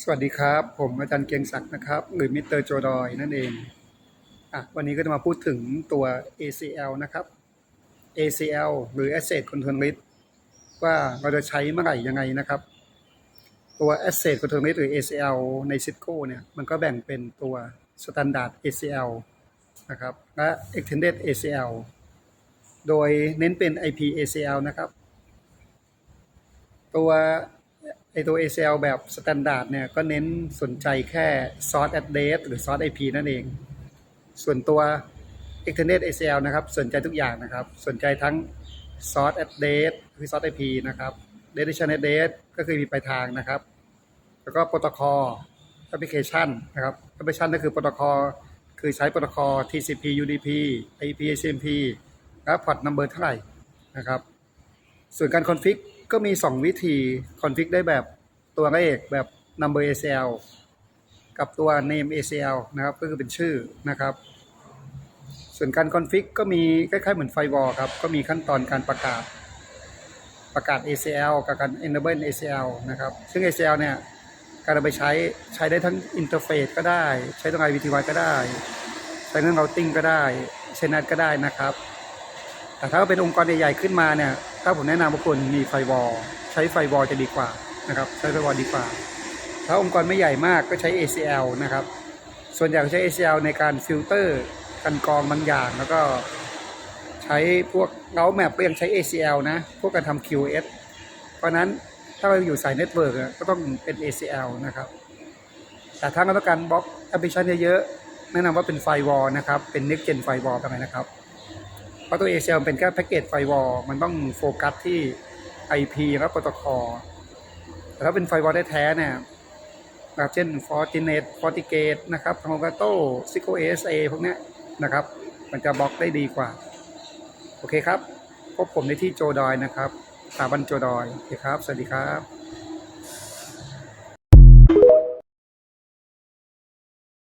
สวัสดีครับ ผมอาจารย์เกียงศักดิ์นะครับ หรือมิสเตอร์โจดอยนั่นเองอะวันนี้ก็จะมาพูดถึงตัว ACL นะครับ ACL หรือ Asset Control List ว่าเราจะใช้เมื่อไหร่ยังไงนะครับ ตัว Asset Control List หรือ ACL ใน Cisco เนี่ยมันก็แบ่งเป็นตัว Standard ACL นะครับและ Extended ACL โดยเน้นเป็น IP ACL นะครับ ตัว ไอตัว ACL แบบสแตนดาร์ดเนี่ยก็เน้นสนใจแค่ source address หรือ source IP นั่นเอง ส่วนตัว extended ACL นะครับสนใจทุกอย่างนะครับ สนใจทั้ง source address คือ source IP นะครับ destination address ก็คือมีปลายทางนะครับ แล้วก็โปรโตคอลแอปพลิเคชันนะครับแอปพลิเคชันก็คือโปรโตคอลคือใช้โปรโตคอล TCP UDP IP SMTP แล้วพอร์ตนัมเบอร์เท่าไหร่นะครับ ส่วนการคอนฟิก ก็มี 2 วิธีคอนฟิกได้แบบตัวเลขแบบ number ACL กับตัว name ACL นะครับก็คือเป็นชื่อนะครับ ส่วนการคอนฟิกก็มีคล้ายๆเหมือนไฟวอลครับ ก็มีขั้นตอนการประกาศประกาศ ACL กับการ enable ACL นะครับ ซึ่ง ACL เนี่ยการเอาไปใช้ใช้ได้ทั้งอินเทอร์เฟซก็ได้ ใช้ทั้ง IPTY ก็ได้ ใช้ทั้ง routing ก็ได้ใช้ NAT ก็ได้นะครับ แต่ถ้าเป็นองค์กรใหญ่ๆขึ้นมาเนี่ย ถ้าผมแนะนำว่าควรมีไฟวอลใช้ไฟวอลจะดีกว่านะครับ ใช้ไฟวอลดีกว่า ถ้าองค์กรไม่ใหญ่มากก็ใช้ ACL นะครับ ส่วนใหญ่ก็ใช้ ACL ในการฟิลเตอร์กันกรองบางอย่าง แล้วก็ใช้พวกเ u าแมปก็ยังใช้ ACL นะ พวกการทำ QS เพราะฉะนั้นถ้าเราอยู่สายเน็ตเวิร์กก็ต้องเป็น ACL นะครับ แต่ถ้าเราต้องการบล็อกแอปพลิเคชันเยอะๆแนะนำว่าเป็นไฟวอลนะครับ เป็น Next Gen Firewall ไปนะครับ เพราะตัว ACL เป็นแค่แพ็กเกจไฟวอลมันต้องโฟกัสที่ IP และโปรโตคอลแต่ถ้าเป็นไฟวอลแท้ๆเนี่ยแบบเช่น Fortinet FortiGate นะครับ p a l o Alto Cisco ASA พวกนี้นะครับ มันจะบล็อกได้ดีกว่า โอเคครับ พบผมในที่โจดอยนะครับสถาบันโจดอย โอเคครับ สวัสดีครับ